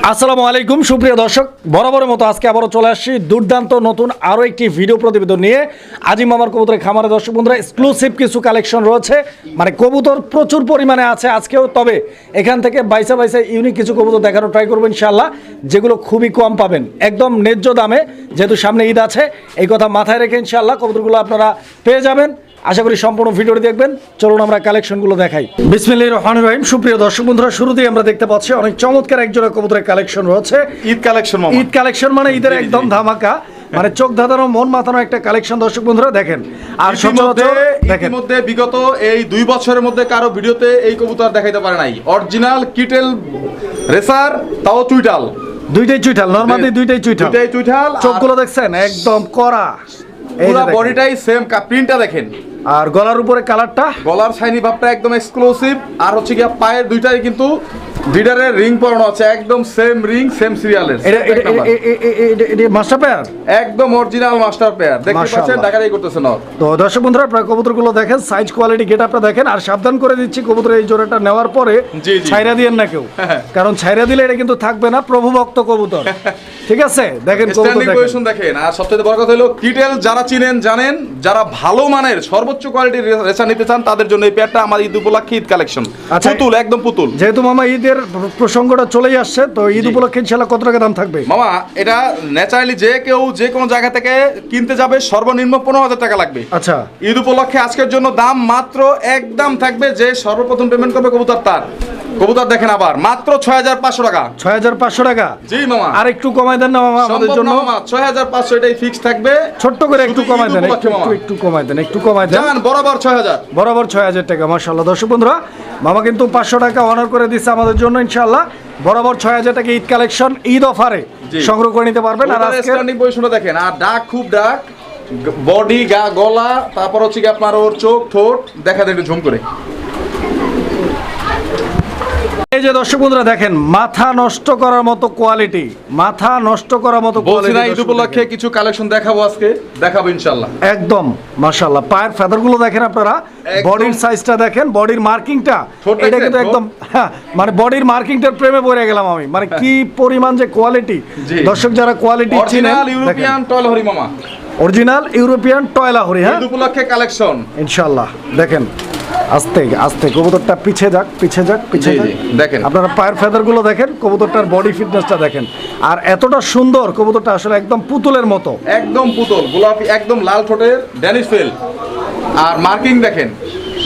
আসসালামু আলাইকুম, সুপ্রিয় দর্শক। বরাবরের মতো আজকে আবারও চলে আসছি দুর্দান্ত নতুন আরও একটি ভিডিও প্রতিবেদন নিয়ে। আজিম মামার কবুতরের খামারে দর্শক বন্ধুরা এক্সক্লুসিভ কিছু কালেকশন রয়েছে। মানে কবুতর প্রচুর পরিমাণে আছে আজকেও, তবে এখান থেকে বাইসা বাইসা ইউনিক কিছু কবুতর দেখানো ট্রাই করব ইনশাল্লাহ যেগুলো খুবই কম পাবেন। একদম ন্যায্য দামে, যেহেতু সামনে ঈদ আছে, এই কথা মাথায় রেখে ইনশাল্লাহ কবুতরগুলো আপনারা পেয়ে যাবেন। আশা করি সম্পূর্ণ ভিডিওটি দেখবেন। চলুন আমরা কালেকশনগুলো দেখাই। বিসমিল্লাহ রহমান রহিম। সুপ্রিয় দর্শক বন্ধুরা শুরুতেই আমরা দেখতে পাচ্ছি অনেক চমৎকার একজোড়া কবুতরের কালেকশন রয়েছে। ঈদ কালেকশন ঈদ কালেকশন মানে ঈদের একদম ধামাকা। মানে চোখ ধাঁধানো মন মাথানো একটা কালেকশন দর্শক বন্ধুরা দেখেন। আর সচরাচর দেখেন। ইতিমধ্যে বিগত এই দুই বছরের মধ্যে কারও ভিডিওতে এই কবুতর দেখাইতে পারে নাই। অরিজিনাল কিটেল রেসার তাও চুইটাল দুইটাই চুইঠাল নর্মালি দুইটাই চুইঠাল। দুইটাই চুইঠাল চোখগুলো দেখছেন একদম কড়া। এই পুরো বডিটাই সেম প্রিন্টটা দেখেন। আর গলার উপরে কালারটা গলার শাইনি ভাবটা একদম এক্সক্লুসিভ আর হচ্ছে গিয়া পায়ের দুইটাই কিন্তু রিং পরানো আছে একদম সেম রিং সেম সিরিয়ালের এটা মাস্টার পেয়ার একদম অরিজিনাল মাস্টার পেয়ার দেখতে পাচ্ছেন ঢাকাতেই করতেছে না তো দর্শক বন্ধুরা আপনারা কবুতরগুলো দেখেন সাইজ কোয়ালিটি গেট আপটা দেখেন আর সাবধান করে দিচ্ছি কবুতর এই জোড়াটা নেওয়ার পরে। ছাইরা দিয়েন না কেউ। হ্যাঁ। কারণ ছাইরা দিলে এটা কিন্তু থাকবে না প্রভু ভক্ত কবুতর। ঠিক আছে? দেখেন কবুতর স্ট্যান্ডিং দেখেন। পজিশন দেখেন। আর সবথেকে বড় কথা হলো কিটেল যারা চিনেন জানেন যারা ভালো মানের সর্বোচ্চ কোয়ালিটির রেসা নিতে চান তাদের জন্য এই পেয়ারটা আমার ঈদ উপলক্ষে ঈদ কালেকশন আচ্ছা। পুতুল একদম পুতুল। যেহেতু মামা ঈদের প্রসঙ্গটা চলেই আসছে তো ঈদ উপলক্ষে ইনশাল্লাহ কত টাকা দাম থাকবে? মামা এটা ন্যাচারালি যে কেউ যে কোনো জায়গা থেকে কিনতে যাবে সর্বনিম্ন পনেরো হাজার টাকা লাগবে। আচ্ছা। ঈদ উপলক্ষে আজকের জন্য দাম মাত্র একদম থাকবে যে সর্বপ্রথম পেমেন্ট করবে কবুতর তার। কবুতর দেখেন আবার মাত্র ছয় হাজার পাঁচশো টাকা। ছয় হাজার পাঁচশো টাকা? জি মামা। আর একটু কমাই দেন না মামা আমাদের জন্য। ছয় হাজার পাঁচশো এটাই ফিক্স থাকবে। ছোট্ট করে একটু কমাই দেন একটু কমাই দেন একটু কমাই দেন। বরাবর ছয় হাজার। বরাবর ছয় হাজার টাকা মার্শাল্লাহ দর্শক বন্ধুরা মামা কিন্তু পাঁচশো টাকা অনার করে দিচ্ছে আমাদের জন্য ইনশাল্লাহ বরাবর ছয় হাজার টাকা ঈদ কালেকশন ঈদ অফারে সংগ্রহ করে নিতে পারবেন। আর আজকে দেখেন আর ডাক খুব ডাক বডি গা গলা তারপর হচ্ছে কি আপনার ওর চোখ ঠোঁট দেখা দেন একটু ঝুম করে। এই যে দর্শক বন্ধুরা দেখেন মাথা নষ্ট করার মতো কোয়ালিটি মাথা নষ্ট করার মতো ঈদ উপলক্ষে কিছু কালেকশন দেখাবো আজকে দেখাবো ইনশাল্লাহ একদম মাশাআল্লাহ। পায়ের ফেদারগুলো দেখেন আপনারা বডির সাইজটা দেখেন বডির মার্কিংটা এটা কিন্তু একদম হ্যাঁ, মানে বডির মার্কিংটার প্রেমে পড়ে গেলাম আমি। মানে কি পরিমাণ যে কোয়ালিটি দর্শক যারা কোয়ালিটি চিনেন ইউরোপিয়ান টয়ল হরি মামা। অরিজিনাল ইউরোপিয়ান টয়লা হরি হ্যাঁ? উপলক্ষে কালেকশন ইনশাআল্লাহ দেখেন। আস্তে আস্তে কবুতরটা পিছে যাক পিছে যাক পিছে যাক। দেখেন। আপনারা পায়ের ফেদারগুলো দেখেন কবুতরটার বডি ফিটনেসটা দেখেন। আর এতটা সুন্দর কবুতরটা আসলে একদম পুতুলের মতো। একদম পুতুল গোলাপি একদম লাল ঠোঁটের ড্যানিশ ফেল। আর মার্কিং দেখেন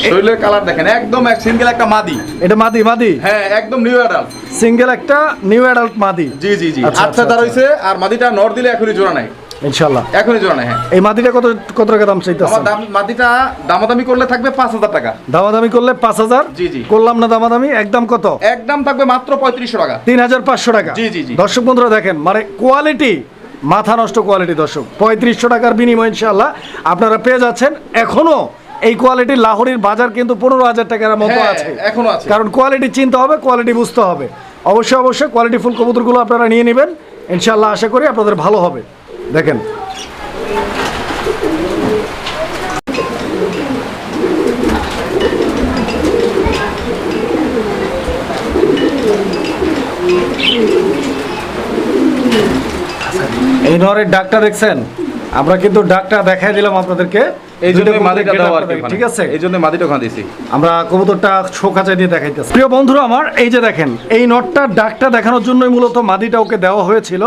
শরীরের কালার দেখেন একদম এক সিঙ্গেল একটা মাদি। এটা মাদি মাদি? হ্যাঁ একদম নিউ অ্যাডাল্ট সিঙ্গেল একটা নিউ অ্যাডাল্ট মাদি। জি জি জি। আচ্ছা, আচ্ছা আচ্ছা, তার হইছে আর মাদিটা নর দিলে এখনই জোড়া নাই। ইনশাআল্লাহ। এখনই জোড়া নাই হ্যাঁ। এই মাদিটা কত কত টাকা দাম আমার দাম মাদিটা দামাদামি করলে থাকবে পাঁচ হাজার টাকা। দামাদামি করলে পাঁচ হাজার? জি, জি। করলাম না দামাদামি একদম কত? একদম থাকবে মাত্র পঁয়ত্রিশশো টাকা। তিন হাজার পাঁচশো টাকা। জি, জি, জি। দর্শক বন্ধুরা দেখেন মানে কোয়ালিটি মাথা নষ্ট কোয়ালিটি দর্শক। পঁয়ত্রিশশো টাকার বিনিময় আপনারা পেয়ে যাচ্ছেন। এখনও এই কোয়ালিটির লাহোরির বাজার কিন্তু পনেরো হাজার টাকার মতো হ্যাঁ, আছে। এখনও আছে। কারণ কোয়ালিটি চিনতে হবে কোয়ালিটি বুঝতে হবে। অবশ্যই অবশ্যই কোয়ালিটি ফুল কবুতরগুলো আপনারা নিয়ে নেবেন। ইনশাল্লাহ আশা করি আপনাদের ভালো হবে। দেখেন। এই নরের ডাকটা দেখছেন? আমরা কিন্তু ডাকটা দেখাই দিলাম আপনাদেরকে। এই জন্য মাদিটা আর কি। ঠিক আছে। এই জন্য মাদিটা ওখানে দিছি। আমরা কবুতরটা দিয়ে দেখাইতেছি। প্রিয় বন্ধুরা আমার এই যে দেখেন এই নটটার ডাকটা দেখানোর জন্যই মূলত মাদিটা ওকে দেওয়া হয়েছিল।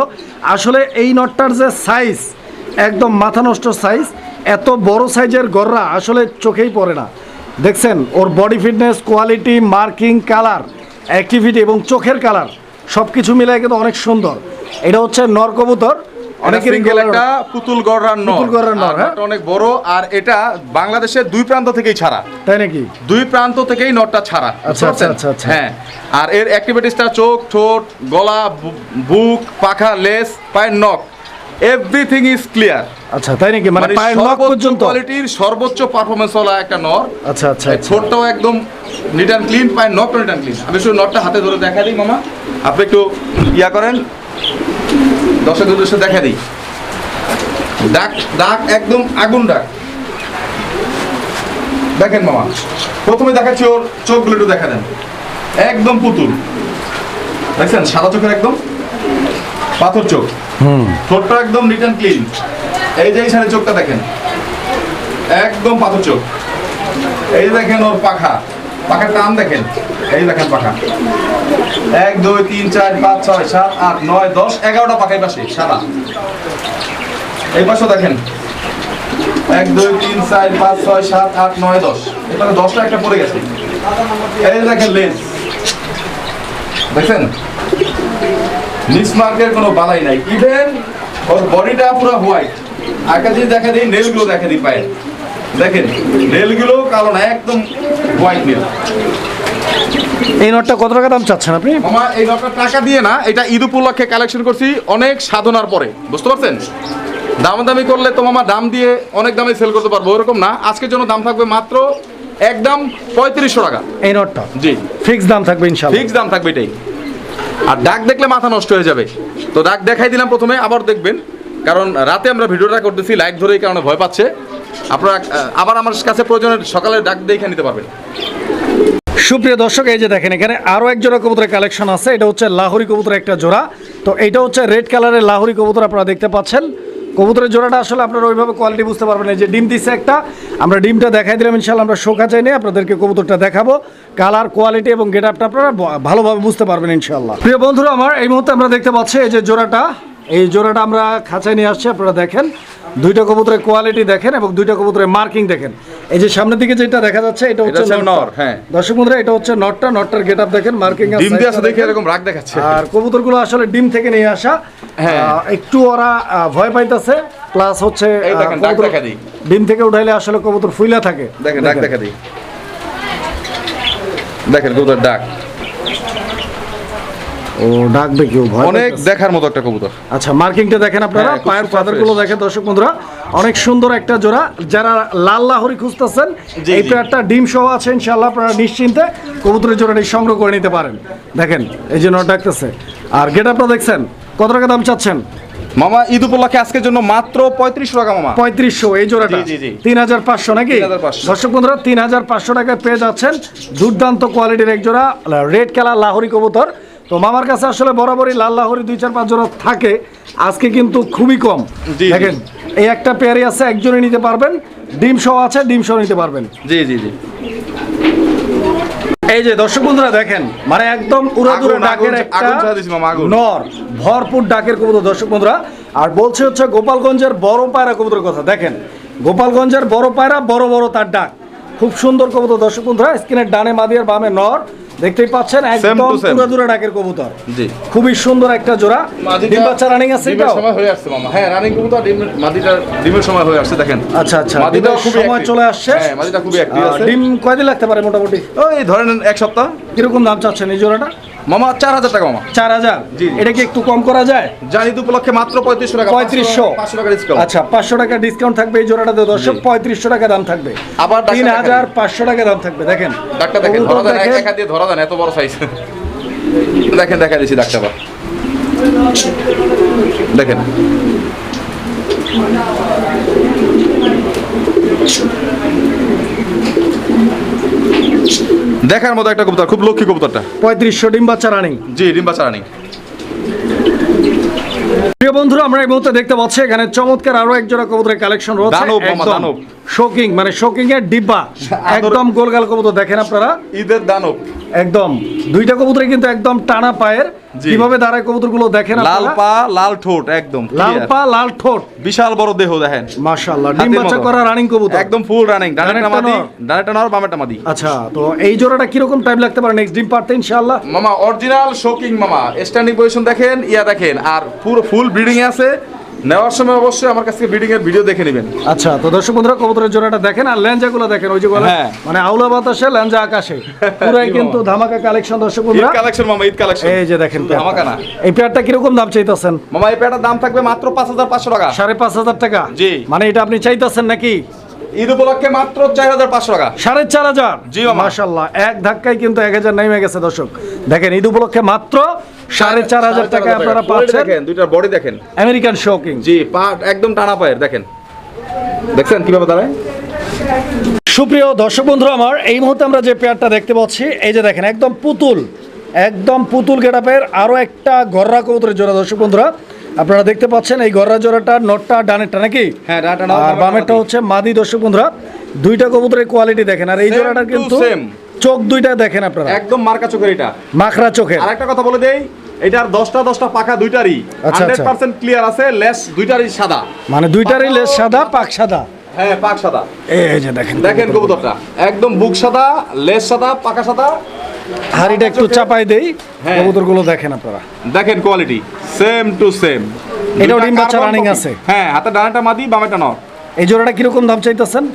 আসলে এই নটটার যে সাইজ একদম মাথা নষ্ট সাইজ এত বড় সাইজের গররা আসলে চোখেই পড়ে না। দেখছেন ওর body fitness quality marking colour activity এবং চোখের কালার সব কিছু কিন্তু অনেক সুন্দর। এটা হচ্ছে নর কবুতর। একটা পুতুল নর। নর, হ্যাঁ। অনেক বড় আর এটা বাংলাদেশের দুই প্রান্ত থেকেই ছাড়া। তাই নাকি? দুই প্রান্ত থেকেই ছাড়া আচ্ছা, বুঝতে আচ্ছা, আচ্ছা। হ্যাঁ। আর এর অ্যাক্টিভিটিসটা চোখ ঠোঁট গলা বুক পাখা লেস পায়ের নখ এভরিথিং ইজ ক্লিয়ার আচ্ছা তাই নাকি? মানে পায়ের নখ পর্যন্ত? কোয়ালিটির সর্বোচ্চ পারফরমেন্স ওলা একটা নর। আচ্ছা আচ্ছা আচ্ছা। ঠোঁটটাও একদম নিট অ্যান্ড ক্লিন পায়ের নখটা নিট অ্যান্ড ক্লিন আমি শুধু নটটা হাতে ধরে দেখা দিই মামা। আপনি একটু ইয়া করেন। দর্শক উদ্দেশ্যে দেখা দিই। ডাক ডাক একদম আগুন ডাক। দেখেন মামা প্রথমে দেখাচ্ছি ওর চোখগুলো একটু দেখা দেন। একদম পুতুল। দেখছেন? সাদা চোখের একদম পাথর চোখ। হুম। ঠোঁটটা একদম নিট অ্যান্ড ক্লিন এই যে সাইডের চোখটা দেখেন একদম পাথর চোখ। এই যে দেখেন ওর পাখা। পাখার টান দেখেন। এই দেখেন পাখা। এক, দুই, তিন, চার, পাঁচ, ছয়, সাত, আট, নয়, দশ, এগারোটা পাখা এই পাশে, সাদা। এই পাশেও দেখেন। এক, দুই, তিন, চার, পাঁচ, ছয়, সাত, আট, নয়, দশ। এবারে দশটা একটা পড়ে গেছে। এই দেখেন লেন্স দেখছেন? মিসমার্কের কোনো বালাই নাই। ইভেন ওর বডিটা পুরো হোয়াইট আর কাছে দেখা দিই নেলগুলো দেখা দিই পায়ে দেখেন নেলগুলো কালো না একদম হোয়াইট নেল। এই নোটটা কত টাকা দাম চাচ্ছেন আপনি? মামা এই নটা টাকা দিয়ে না এটা ঈদ উপলক্ষে কালেকশন করছি অনেক সাধনার পরে বুঝতে পারছেন? দামাদামি করলে তো মামা দাম দিয়ে অনেক দামে সেল করতে পারব ওরকম না। আজকের জন্য দাম থাকবে মাত্র একদম পঁয়ত্রিশশো টাকা। এই নোটটা? জি। ফিক্স দাম থাকবে ইনশাল্লাহ ফিক্স দাম থাকবে এটাই। আর ডাক দেখলে মাথা নষ্ট হয়ে যাবে। তো ডাক দেখাই দিলাম প্রথমে আবার দেখবেন। কারণ রাতে আমরা ভিডিওটা করতেছি লাইট ধরে এই কারণে ভয় পাচ্ছে। আপনারা আবার আমার কাছে প্রয়োজনে সকালে ডাক দেখে নিতে পারবেন। সুপ্রিয় দর্শক, এই যে দেখেন, এখানে আরও এক জোড়া কবুতরের কালেকশন আছে। এটা হচ্ছে লাহোরি কবুতরের একটা জোড়া। তো এটা হচ্ছে রেড কালারের লাহোরি কবুতর আপনারা দেখতে পাচ্ছেন। কবুতরের জোড়াটা আসলে আপনারা ওইভাবে কোয়ালিটি বুঝতে পারবেন এই যে ডিম দিচ্ছে একটা, আমরা ডিমটা দেখাই দিলাম ইনশাল্লাহ আমরা শোকা চাই নিয়ে আপনাদেরকে কবুতরটা দেখাবো। কালার কোয়ালিটি এবং গেট আপটা আপনারা ভালোভাবে বুঝতে পারবেন ইনশাল্লাহ প্রিয় বন্ধুরা আমার, এই মুহূর্তে আমরা দেখতে পাচ্ছি এই যে জোড়াটা। এই জোড়াটা আমরা খাঁচায় নিয়ে আসছি আপনারা দেখেন। দুইটা কবুতরের কোয়ালিটি দেখেন এবং দুইটা কবুতরের মার্কিং দেখেন। এই যে সামনের দিকে যেটা দেখা যাচ্ছে এটা হচ্ছে নর, হ্যাঁ। দর্শক বন্ধুরা এটা হচ্ছে নটটা। নটটার গেট আপ দেখেন মার্কিং ডিম দিয়ে আছে দেখে এরকম রাগ দেখাচ্ছে। আর কবুতরগুলো আসলে ডিম থেকে নিয়ে আসা। হ্যাঁ। একটু ওরা ভয় পাইতেছে প্লাস হচ্ছে দেখেন, ডাক দেখা দিই। ডিম থেকে উঠাইলে আসলে কবুতর ফুইলা থাকে। দেখেন ডাক দেখা দিই। দেখেন কবুতর ডাক। ও ডাক দেখি ভয় অনেক দেখার মতো একটা কবুতর। আচ্ছা মার্কিংটা দেখেন আপনারা হ্যাঁ, পায়ের super ফাদারগুলো দেখেন দর্শক বন্ধুরা। অনেক সুন্দর একটা জোড়া। যারা লাল লাহরি খুঁজতেছেন এই। পেয়ারটা ডিম সহ আছে ইনশাআল্লাহ আপনারা নিশ্চিন্তে কবুতরের জোড়াটি সংগ্রহ করে নিতে পারেন। দেখেন এই জন্য ডাকতেছে। আর গেট আপনারা দেখছেন কত টাকা দাম চাচ্ছেন? মামা ঈদ উপলক্ষে আজকের জন্য মাত্র পঁয়ত্রিশশো টাকা মামা। পঁয়ত্রিশশো এই জোড়াটা। তিন হাজার পাঁচশো নাকি? 3,500 দর্শক বন্ধুরা তিন হাজার পাঁচশো টাকায় পেয়ে যাচ্ছেন দুর্দান্ত কোয়ালিটির এক জোড়া রেড কালার লাহরি কবুতর। তো মামার কাছে আসলে বরাবরই লাল লাহোরি দুই চার পাঁচ জোড়া থাকে। আজকে কিন্তু খুবই কম। দেখেন এই একটা পেয়ারই আছে একজনই নিতে পারবেন। ডিম সহ আছে ডিম সহ নিতে পারবেন। জি জি জি। এই যে দর্শক বন্ধুরা দেখেন মানে একদম উড়াদুরা ডাকের একটা আগুন দিছি মামা, আগুন। নর ভরপুর ডাকের কবুতর দর্শক বন্ধুরা। আর বলছে হচ্ছে গোপালগঞ্জের বড় পায়রা কবুতরের কথা। দেখেন গোপালগঞ্জের বড় পায়রা বড় বড় তার ডাক। খুব সুন্দর কবুতর দর্শক বন্ধুরা স্ক্রিনের ডানে মাদিয়ার বামে নর। দেখতেই পাচ্ছেন একদম পুরো. ডাকের কবুতর। জি। খুবই সুন্দর একটা জোড়া। ডিম বাচ্চা রানিং আছে এটা সময় হয়ে আসছে মামা। হ্যাঁ রানিং কবুতর ডিম মাদিটা ডিমের সময় হয়ে আসছে দেখেন। আচ্ছা আচ্ছা মাদিটা খুব সময় চলে আসছে। হ্যাঁ মাদিটা খুবই অ্যাক্টিভ আছে। ডিম কয়দিন লাগতে পারে মোটামুটি? ওই ধরেন এক সপ্তাহ। কীরকম দাম চাচ্ছেন এই জোড়াটা? মামা চার হাজার টাকা মামা। চার হাজার। এটা কি একটু কম করা যায়? জানি ঈদ উপলক্ষে মাত্র পঁয়ত্রিশশো টাকা পঁয়ত্রিশশো। পাঁচশো টাকা ডিসকাউন্ট আচ্ছা পাঁচশো টাকা ডিসকাউন্ট থাকবে এই জোড়াটাতে দর্শক পঁয়ত্রিশশো টাকা দাম থাকবে। আবার তিন হাজার পাঁচশো টাকা দাম থাকবে দেখেন। ডাক্তার দেখেন ধরা দেন এক হাত দিয়ে ধরা দেন এত বড় সাইজ দেখেন দেখা দিচ্ছি ডাক্তার। দেখেন। দেখার মতো একটা কবুতর খুব লক্ষ্মী কবুতরটা। পঁয়ত্রিশশো ডিম বাচ্চা রানিং জি ডিম্বা চারানি প্রিয় বন্ধুরা আমরা এই মুহূর্তে দেখতে পাচ্ছি এখানে চমৎকার আরও এক জোড়া কবুতরের কালেকশন রয়েছে। শোকিং মানে শোকিং এর ডিব্বা। একদম গোলগাল কবুতর দেখেন আপনারা? ঈদের দানব। একদম। দুইটা কবুতরে কিন্তু একদম টানা পায়ের। কীভাবে দাঁড়ায় কবুতরগুলো দেখেন লাল পা লাল ঠোঁট একদম লাল পা লাল ঠোঁট। বিশাল বড় দেহ দেখেন। মাশাআল্লাহ ডিম বাচ্চা করা রানিং কবুতর। একদম ফুল রানিং ডানেরটা মাদি নর। ডানেরটা নর বামেরটা মাদি আচ্ছা তো এই জোড়াটা কীরকম টাইম লাগতে পারে? নেক্সট ডিম পারতে ইনশাআল্লাহ। মামা অরিজিনাল শোকিং মামা। স্ট্যান্ডিং পজিশন দেখেন ইয়া দেখেন আর পুরো ফুল ব্রিডিং এ আছে নেওয়ার সময় অবশ্যই আমার কাছ থেকে ব্রিডিং এর ভিডিও দেখে নেবেন। আচ্ছা তো দর্শক বন্ধুরা কবুতরের জোড়াটা দেখেন আর ল্যাঞ্জাগুলো দেখেন ওই যে বলে হ্যাঁ। মানে আউলা বাতাসে ল্যাঞ্জা আকাশে। পুরাই কিন্তু ধামাকা কালেকশন দর্শক বন্ধুরা। কালেকশন মামা ঈদ কালেকশন এই যে দেখেন। ধামাকা না। এই পেয়ারটা কীরকম দাম চাইতেছেন? মামা এই দাম থাকবে মাত্র পাঁচ হাজার পাঁচশো টাকা। সাড়ে পাঁচ হাজার টাকা? জি। মানে এটা আপনি চাইতেছেন নাকি? ঈদ উপলক্ষে মাত্র চার হাজার পাঁচশো টাকা। সাড়ে চার হাজার? জি, মামা। মাসাল্লাহ এক ধাক্কায় কিন্তু এক হাজার নেমে গেছে দর্শক। দেখেন ঈদ উপলক্ষে মাত্র সাড়ে চার হাজার টাকায় আপনারা পাচ্ছেন। দেখেন দুইটার বডি দেখেন। আমেরিকান শোকিং জি পা একদম টানা পায়ের দেখেন। দেখছেন কীভাবে দাঁড়ায়? সুপ্রিয় দর্শক বন্ধু আমার এই মুহূর্তে আমরা যে পেয়ারটা দেখতে পাচ্ছি এই যে দেখেন একদম পুতুল একদম পুতুল গেটাপের আরও একটা গররা কবুতরের জোড়া দর্শক বন্ধুরা। আপনারা দেখতে পাচ্ছেন এই গররা জোড়াটা নটটা ডানেরটা নাকি? হ্যাঁ, আর বামেরটা হচ্ছে মাদি দর্শক বন্ধুরা দুইটা কবুতরের কোয়ালিটি দেখেন। আর এই জোড়াটার কিন্তু চোখ দুইটা দেখেন আপনারা। একদম মার্কা চোখের এটা। মাখরা চোখের। আর একটা কথা বলে দেই এটার দশটা দশটা পাকা দুইটারই। হান্ড্রেড পার্সেন্ট ক্লিয়ার আছে লেস দুইটারই সাদা। মানে দুইটারই লেস সাদা পাক সাদা। হ্যাঁ পাক সাদা। এই যে দেখেন দেখেন কবুতরটা। একদম বুক সাদা লেস সাদা পাকা সাদা। হাড়িটা একটু চাপাই দেই। হ্যাঁ। কবুতরগুলো দেখেন আপনারা। দেখেন কোয়ালিটি সেম টু সেম এটাও ডিম বাচ্চা running আছে। হ্যাঁ হাতে ডানাটা মাদি বামেটা নর। এই জোড়াটা কীরকম দাম চাইতেছেন?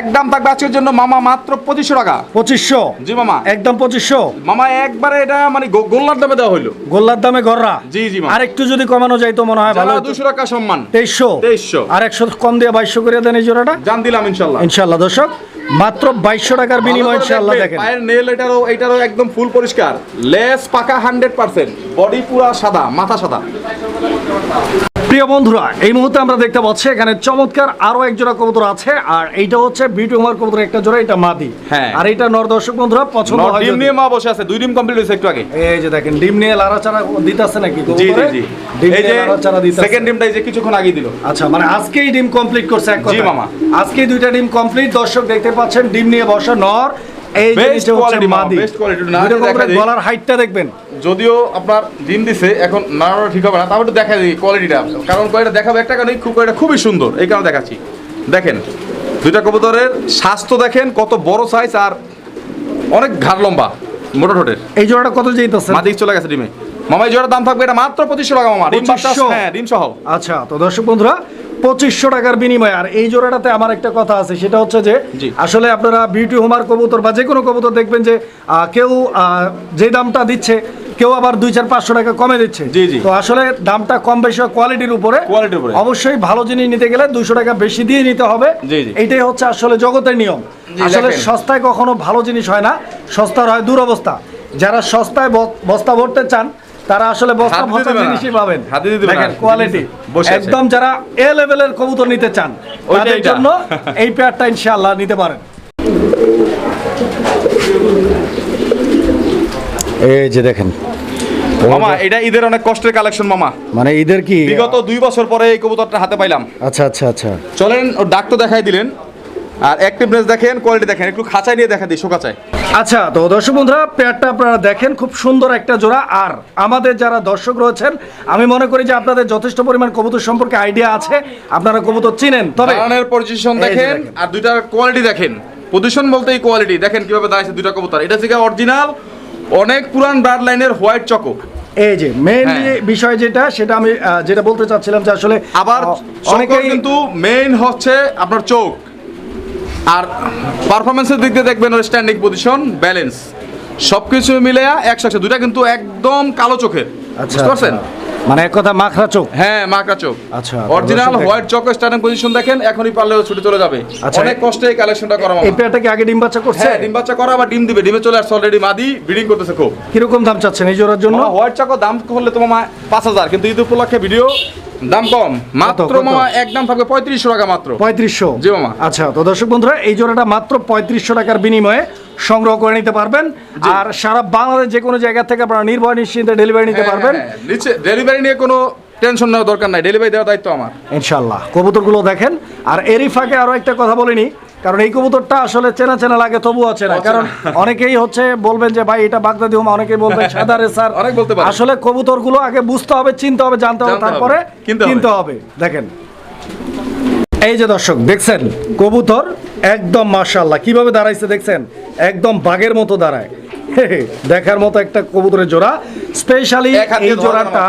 একদম থাকবে আজকের জন্য মামা মাত্র পঁচিশশো টাকা। পঁচিশশো? জি মামা। একদম পঁচিশশো? মামা একবারে এটা মানে গোল্লার দামে দেওয়া হইল। গোল্লার দামে গররা? জি, জি। আর একটু যদি কমানো যায় তো মনে হয় ভালো। দুশো টাকা সম্মান। তেইশশো? 2300 আর একশো কম দিয়ে বাইশশো করে দেন এই জোড়াটা? জান দিলাম ইনশাল্লাহ। ইনশাল্লাহ দর্শক। মাত্র বাইশশো টাকার বিনিময় ইনশাল্লাহ দেখেন। পায়ের নেল এটারও এটারও একদম ফুল পরিষ্কার। লেস পাকা হান্ড্রেড পার্সেন্ট বডি পুরা সাদা মাথা সাদা। প্রিয় বন্ধুরা এই মুহূর্তে আমরা দেখতে পাচ্ছি এখানে চমৎকার আরও এক জোড়া কবুতর আছে আর এইটা হচ্ছে বিউটি উমার কবুতর একটা জোড়া এটা মাদি। হ্যাঁ। আর এটা নর দর্শক বন্ধুরা পছন্দ হয় ডিম নিয়ে মা বসে আছে দুই ডিম কমপ্লিট হয়েছে একটু আগে। এই যে দেখেন ডিম নিয়ে লাড়াচাড়া দিতেছে নাকি জি জি জি। এই যে লাড়াচাড়া দিতেছে। সেকেন্ড ডিমটা এই যে কিছুক্ষণ আগে দিল। আচ্ছা মানে আজকেই ডিম কমপ্লিট করছে এক কথা জি মামা। আজকেই দুইটা ডিম কমপ্লিট দর্শক দেখতে পাচ্ছেন ডিম নিয়ে বসা নর এই Best জিনিসটা হচ্ছে quality, মামা, মাদি। best quality, না দুইটা দিয়ে দেখা কবুতরের গলার হাইটটা দেখবেন। যদিও আপনার ডিম দিছে এখন নাড়ানো ঠিক হবে না তারপর একটু দেখা দিই কোয়ালিটিটা কারণ কোয়ালিটা দেখাবো? একটা কারণে খুব কোয়ালিটা খুবই সুন্দর এই কারণে দেখাচ্ছি। দেখেন দুইটা কবুতরের স্বাস্থ্য দেখেন কত বড় সাইজ আর অনেক ঘাড় লম্বা মোটা ঠোঁটের। এই জোড়াটা কত যেতেছে মাদিক চলে গেছে ডিমে। মামা এই জোড়ার দাম থাকবে এটা মাত্র পঁচিশশো টাকা মামা ডিম বাচ্চা 2500? হ্যাঁ ডিম সহ। আচ্ছা তো দর্শক বন্ধুরা পঁচিশশো টাকার বিনিময়ে। আর এই জোড়াটাতে আমার একটা কথা আছে সেটা হচ্ছে যে আসলে আপনারা বিউটি হোমার কবুতর বা যে কোনো কবুতর দেখবেন যে কেউ যে দামটা দিচ্ছে কেউ আবার দুই চার পাঁচশো টাকা কমে দিচ্ছে। জি, জি। তো আসলে দামটা কম বেশি কোয়ালিটির উপরে। Quality-র উপরে। অবশ্যই ভালো জিনিস নিতে গেলে দুশো টাকা বেশি দিয়ে নিতে হবে। জি, জি। এইটাই হচ্ছে আসলে জগতের নিয়ম। আসলে সস্তায় কখনো ভালো জিনিস হয় না সস্তার হয় দুরবস্থা। যারা সস্তায় বস্তা ভরতে চান তারা আসলে বস্তা ভর্তা জিনিসই পাবেন। দেখেন কোয়ালিটি একদম যারা এ লেভেলের কবুতর নিতে চান তাদের জন্য এই পেয়ারটা ইনশাআল্লাহ নিতে পারেন। এই যে দেখেন। মামা এটা ঈদের অনেক কষ্টের কালেকশন মামা। মানে ঈদের কি? বিগত দুই বছর পরে এই কবুতরটা হাতে পাইলাম। আচ্ছা আচ্ছা আচ্ছা। চলেন ডাক তো দেখাই দিলেন। আর অ্যাক্টিভনেস দেখেন কোয়ালিটি দেখেন একটু খাঁচায় নিয়ে দেখা দিই শোকাচায়। আচ্ছা তো দর্শক বন্ধুরা পেয়ারটা আপনারা দেখেন খুব সুন্দর একটা জোড়া। আর আমাদের যারা দর্শক রয়েছেন আমি মনে করি যে আপনাদের যথেষ্ট পরিমাণ কবুতর সম্পর্কে আইডিয়া আছে আপনারা কবুতর চিনেন। তবে দাঁড়ানোর পজিশন দেখেন। আর দুইটার কোয়ালিটি দেখেন। পজিশন বলতেই কোয়ালিটি দেখেন কীভাবে দাঁড়াইছে দুইটা কবুতর। এটা থেকে অরিজিনাল অনেক পুরান ব্রাড লাইনের হোয়াইট চকো। এই যে মেইনলি হ্যাঁ। বিষয় যেটা সেটা আমি যেটা বলতে চাচ্ছিলাম যে আসলে আবার অনেকেই কিন্তু মেইন হচ্ছে আপনার চোখ। আর পারফরমেন্সের দিক দিয়ে দেখবেন ওর স্ট্যান্ডিং পজিশন ব্যালেন্স সবকিছু মিলে একশো একশো দুইটা কিন্তু একদম কালো চোখের। আচ্ছা বুঝতে পারছেন? আচ্ছা। মানে এক কথা মাখরা চোখ? হ্যাঁ মাকড়া চোখ। আচ্ছা, অরিজিনাল হোয়াইট চক স্ট্যান্ডিং পজিশন দেখেন এখনই পারলেও ছুটে চলে যাবে। আচ্ছা। অনেক কষ্টে এই কালেকশনটা করা এই পেয়ারটা কি আগে ডিম বাচ্চা করছে? হ্যাঁ ডিম বাচ্চা করা আবার ডিম দিবে। ডিমে চলে আসছে অলরেডি মাদি ব্রিডিং করতেছে খুব। কীরকম দাম চাচ্ছেন এই জোড়ার জন্য? হোয়াইট চকো দাম করলে তোমার মামা পাঁচ হাজার কিন্তু ঈদ উপলক্ষে ভিডিও দাম কম। মাত্র মামা একদম থাকবে পঁয়ত্রিশশো টাকা মাত্র। পঁয়ত্রিশশো? জি মামা। আচ্ছা তো দর্শক বন্ধুরা এই জোড়াটা মাত্র পঁয়ত্রিশশো টাকার বিনিময়ে সংগ্রহ করে নিতে পারবেন। আর সারা বাংলাদেশ যে কোনো জায়গা থেকে আপনারা নির্ভয় নিশ্চিন্তে ডেলিভারি নিতে হ্যাঁ, পারবেন। হ্যাঁ, হ্যাঁ। নিচে ডেলিভারি নিয়ে কোনো টেনশন নেওয়ার দরকার নাই। ডেলিভারি দেওয়ার দায়িত্ব আমার। ইনশাল্লাহ। কবুতরগুলো দেখেন। আর এরই ফাঁকে আরও একটা কথা বলিনি। কারণ এই কবুতরটা আসলে চেনা চেনা লাগে তবু আছে না কারণ অনেকেই হচ্ছে বলবেন যে ভাই এটা বাগদাদি হুমা। অনেকেই বলবেন সাদা রেসার অনেক বলতে পারে। আসলে কবুতরগুলো আগে বুঝতে হবে চিনতে হবে জানতে হবে তারপরে কিনতে হবে। দেখেন। এই যে দর্শক দেখছেন? কবুতর একদম মাশাআল্লাহ। কীভাবে দাঁড়াইছে দেখছেন? একদম বাঘের মতো দাঁড়ায়। দেখার মতো একটা কবুতরের জোড়া। স্পেশালি এই জোড়াটা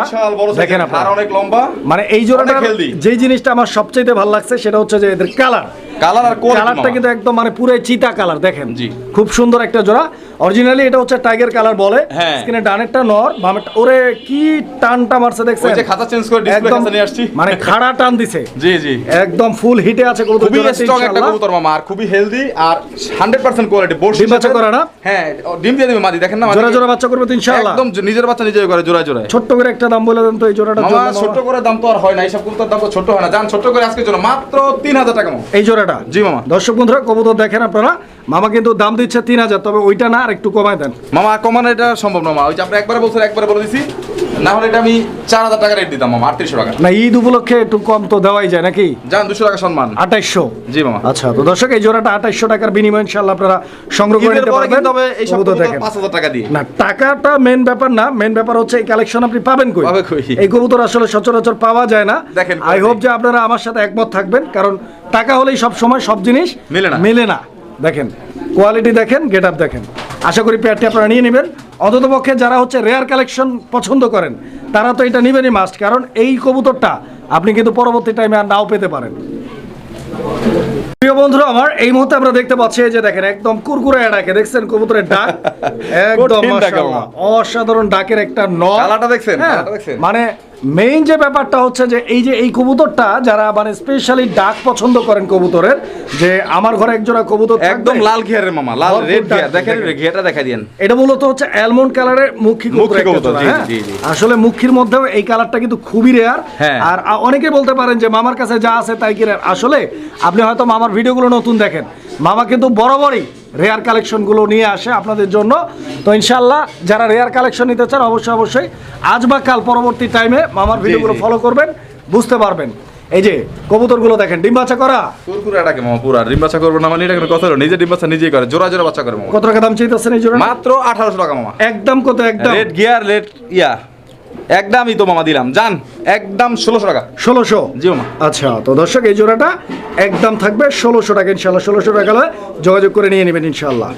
দেখেন আপনারা। অনেক লম্বা। মানে এই জোড়াটা। যেই জিনিসটা আমার সবচেয়ে ভালো লাগছে সেটা হচ্ছে যে এদের কালার। কালার আর কালারটা কিন্তু একদম মানে পুরো চিতা কালার দেখেন? জি। খুব সুন্দর একটা জোড়া। অরিজিনালি এটা হচ্ছে টাইগার কালার বলে। হ্যাঁ। স্কিনে ডানেরটা নর বামেরটা ওরে কি টানটা মারছে দেখছেন? ওই যে খাতা চেঞ্জ করে ডিসপ্লে কাছে নিয়ে আসছি। মানে খাড়া টান দিছে। জি জি। একদম ফুল হিটে আছে কবুতর খুবই স্ট্রং একটা কবুতর মামা আর খুবই হেলদি আর হান্ড্রেড পার্সেন্ট কোয়ালিটি বসে ডিম বাচ্চা করে না? হ্যাঁ ডিম দিয়ে দিবে মাদি দেখেন না জোড়া জোড়া বাচ্চা করবে তো ইনশাআল্লাহ। একদম নিজের বাচ্চা নিজে করে জোড়ায় জোড়ায়। ছোট্ট করে একটা দাম বলে দেন তো এই জোড়াটার মামা ছোট করে দাম তো আর হয় না এইসব কবুতর দাম তো ছোট হয় না। জান ছোট করে আজকের জন্য মাত্র তিন হাজার টাকা মামা। এই জোড়াটা জি মামা। দর্শক বন্ধুরা কবুতর দেখেন আপনারা। মামা কিন্তু দাম দিচ্ছে তিন হাজার তবে ওইটা না আর একটু কমায় দেন। মামা কমানো এটা সম্ভব না মা। ওই যে আপনি একবারে বলছেন একবারে বলে দিছি। না হলে এটা আমি চার হাজার টাকা রেট দিতাম মামা আটত্রিশশো টাকা। না ঈদ উপলক্ষে একটু কম তো দেওয়াই যায় নাকি? যান দুশো টাকা সম্মান। আঠাইশশো? জি মামা। আচ্ছা তো দর্শক এই জোড়াটা আঠাইশশো টাকার বিনিময়ে ইনশাল্লাহ আপনারা সংগ্রহ করে নিতে পারবেন। হবে এই সব পাঁচ হাজার টাকা দিয়ে। না টাকাটা মেন ব্যাপার না মেন ব্যাপার হচ্ছে এই কালেকশন আপনি পাবেন কই? পাবে কই? এই কবুতর আসলে সচরাচর পাওয়া যায় না। দেখেন আই? হোপ যে আপনারা আমার সাথে একমত থাকবেন কারণ টাকা হলেই সব সময় সব জিনিস মেলে না। মেলে না। দেখেন কোয়ালিটি দেখেন গেট আপ দেখেন। আশা করি পেয়ারটি আপনারা নিয়ে নেবেন। অন্তত পক্ষে যারা হচ্ছে রেয়ার কালেকশন পছন্দ করেন তারা তো এটা নেবেনই মাস্ট কারণ এই কবুতরটা আপনি কিন্তু পরবর্তী টাইমে আর নাও পেতে পারেন প্রিয় বন্ধুরা আমার এই মুহূর্তে আমরা দেখতে পাচ্ছি যে দেখেন একদম কুরকুরে ডাকে দেখছেন কবুতরের ডাক একদম অসাধারণ ডাকের একটা দেখছেন? হ্যাঁ, দেখছেন? মানে মেইন যে ব্যাপারটা হচ্ছে যে এই যে এই কবুতরটা যারা মানে স্পেশালি ডাক পছন্দ করেন কবুতরের যে আমার ঘরে একজোড়া কবুতর একদম লাল ঘিয়ারের মামা লাল রেড ঘিয়ার দেখেন। ঘিয়াটা দেখা দিয়েন এটা মূলত হচ্ছে অ্যালমন্ড কালারের মুখী কবুতর হ্যাঁ? আসলে মুখির মধ্যেও এই কালারটা কিন্তু খুবই রেয়ার হ্যাঁ। আর অনেকে বলতে পারেন যে মামার কাছে যা আছে তাই কি rare। আসলে আপনি হয়তো মামার ভিডিওগুলো নতুন দেখেন মামা কিন্তু বরাবরই রেয়ার কালেকশনগুলো নিয়ে আসে আপনাদের জন্য। তো ইনশাল্লাহ যারা রেয়ার কালেকশন নিতে চান অবশ্যই অবশ্যই আজ বা কাল পরবর্তী টাইমে মামার ভিডিওগুলো। ফলো করবেন বুঝতে পারবেন। এই যে কবুতরগুলো দেখেন ডিম বাচ্চা করা? কুরকুরে ডাকে মামা পুরা। ডিম বাচ্চা করব না মানে এটা কোনো কথা হলো নিজে ডিম বাচ্চা নিজেই করে। জোড়া জোড়া বাচ্চা করে মামা। কত টাকা দাম চাইতেছেন এই জোড়া মাত্র আঠারোশো টাকা মামা। একদম কত একদম। রেড গিয়ার রেড ইয়া। একদমই তো মামা দিলাম। জান একদম ষোলোশো টাকা। ষোলোশো? জি মামা। আচ্ছা তো দর্শক এই জোড়াটা একদম থাকবে ষোলোশো টাকা ইনশাল্লাহ ষোলোশো টাকা যোগাযোগ করে নিয়ে নেবেন ইনশাল্লাহ।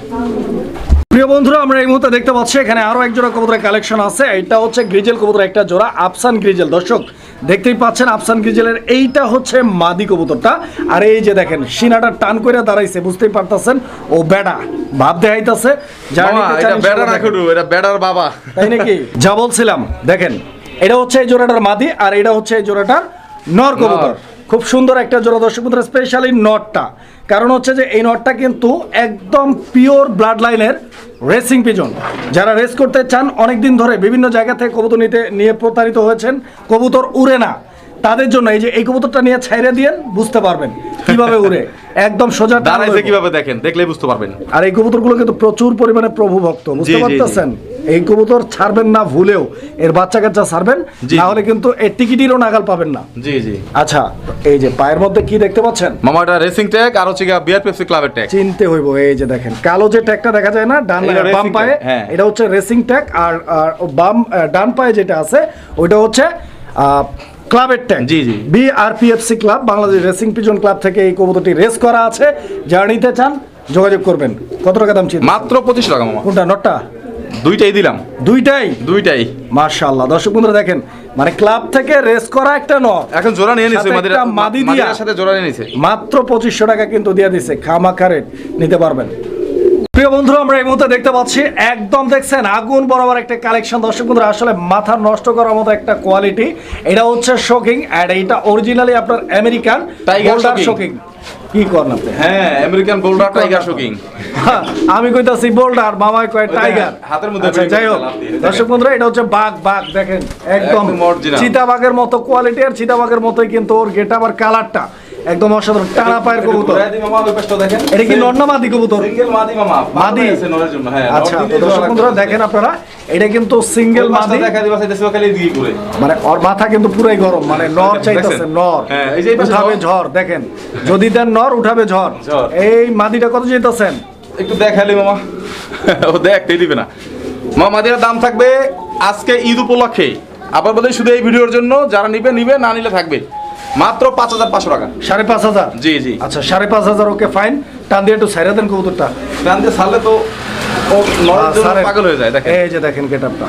প্রিয় বন্ধুরা আমরা এই মুহূর্তে দেখতে পাচ্ছি এখানে আরও এক জোড়া কবুতরের কালেকশন আছে। এটা হচ্ছে গ্রিজেল কবুতর একটা জোড়া আফসান গ্রিজেল দর্শক দেখতেই পাচ্ছেন আফসান গিজেলের এইটা হচ্ছে মাদি কবুতরটা। আর এই যে দেখেন সিনাটা টান করে দাঁড়াইছে বুঝতেই পারতেছেন। ও বেড়া ভাব দেখাইতেছে। বেড়ার বাবা। তাই নাকি? যা বলছিলাম দেখেন এটা হচ্ছে এই জোড়াটার মাদি আর এটা হচ্ছে এই জোড়াটার নর কবুতর। খুব সুন্দর একটা জোড়া দর্শক স্পেশালি নটটা কারণ হচ্ছে যে এই নটটা কিন্তু একদম পিওর ব্লাড লাইনের রেসিং পিজন যারা রেস করতে চান অনেক দিন ধরে বিভিন্ন জায়গা থেকে কবুতর নিতে নিয়ে প্রতারিত হয়েছেন। কবুতর উড়ে না। তাদের জন্য এই যে এই কবুতরটা নিয়ে ছাইরে দিয়েন বুঝতে পারবেন কীভাবে উড়ে। একদম সোজা দাঁড়াইছে কীভাবে দেখেন দেখলেই বুঝতে পারবেন। আর এই কবুতরগুলো কিন্তু প্রচুর পরিমাণে প্রভু ভক্ত বুঝতে পারতেছেন? এই কবুতর ছাড়বেন না ভুলেও এর বাচ্চা কাচ্চা ছাড়বেন। না হলে কিন্তু এর টিকিটিরও নাগাল পাবেন না। জি জি। আচ্ছা এই যে পায়ের মধ্যে কি দেখতে পাচ্ছেন? মামা এটা রেসিং ট্যাগ আর হচ্ছে বিআর পেপসি ক্লাবের ট্যাগ চিনতে হইব এই যে দেখেন কালো যে ট্যাগটা দেখা যায় না ডান বাম পায়ে হ্যাঁ। এটা হচ্ছে রেসিং ট্যাগ আর আর বাম ডান পায়ে যেটা আছে ওইটা হচ্ছে ক্লাবের ট্যাগ জি, জি। BRPFC club Bangladesh racing pigeon club থেকে এই কবুতরটি রেস করা আছে। যারা নিতে চান যোগাযোগ করবেন। কত টাকা দাম চিন্তা? মাত্র পঁচিশ টাকা মামা। কোনটা নটটা? দুইটাই দিলাম। দুইটাই? দুইটাই। মার্শাল্লাহ দর্শক বন্ধুরা দেখেন মানে ক্লাব থেকে রেস করা একটা নর। এখন জোড়া নিয়ে নিছে মাদিরা মাদি দিয়া। সাথে জোড়া নিয়ে নিছে। মাত্র পঁচিশশো টাকা কিন্তু দিয়ে দিছে খামাখা রেট নিতে পারবেন। প্রিয় বন্ধুরা আমরা এই মুহূর্তে দেখতে পাচ্ছি একদম দেখছেন আগুন বরাবর একটা কালেকশন দর্শক বন্ধুরা আসলে মাথা নষ্ট করার মতো একটা কোয়ালিটি এটা হচ্ছে শোকিং আর এইটা অরিজিনালি আপনার আমেরিকান গোল্ডার শোকিং কি করেন আপনি? হ্যাঁ আমেরিকান বোল্ডার টাইগার শোকিং আমি কইতাছি বোল্ডার মামাই কয় টাইগার। হাতের মধ্যে আচ্ছা যাই হোক। দর্শক বন্ধুরা এটা হচ্ছে বাঘ বাঘ দেখেন একদম। চিতাবাঘের মতো কোয়ালিটি আর চিতাবাঘের মতোই কিন্তু ওর গেট আর কালারটা একদম অসাধারণ টানা পায়ের কবুতর। এটা কি নর না মাদি কবুতর? সিঙ্গেল মাদি হ্যাঁ আচ্ছা দর্শক বন্ধুরা দেখেন আপনারা এটা কিন্তু সিঙ্গেল মাদি। মানে ওর মাথা কিন্তু পুরাই গরম মানে নর চাইতেছে নর। হ্যাঁ, এই যে এই পাশে উঠাবে ঝড় দেখেন। যদি দেন নর উঠাবে ঝড়। ঝড়। এই মাদিটা কত চাইতেছেন? একটু দেখালি মামা। ও দেখতেই দিবে না। মামা মাদির দাম থাকবে আজকে ঈদ উপলক্ষে। আবার বলি শুধু এই ভিডিওর জন্য যারা নিবে নিবে না নিলে থাকবে। মাত্র পাঁচ হাজার পাঁচশো টাকা। সাড়ে পাঁচ হাজার? জি জি। আচ্ছা সাড়ে পাঁচ হাজার ওকে ফাইন। টান দিয়ে একটু সাইরা দেন কবুতরটা। টান দিয়ে ছাড়লে তো ও পাগল হয়ে যায় দেখেন। এই যে দেখেন গেট আপটা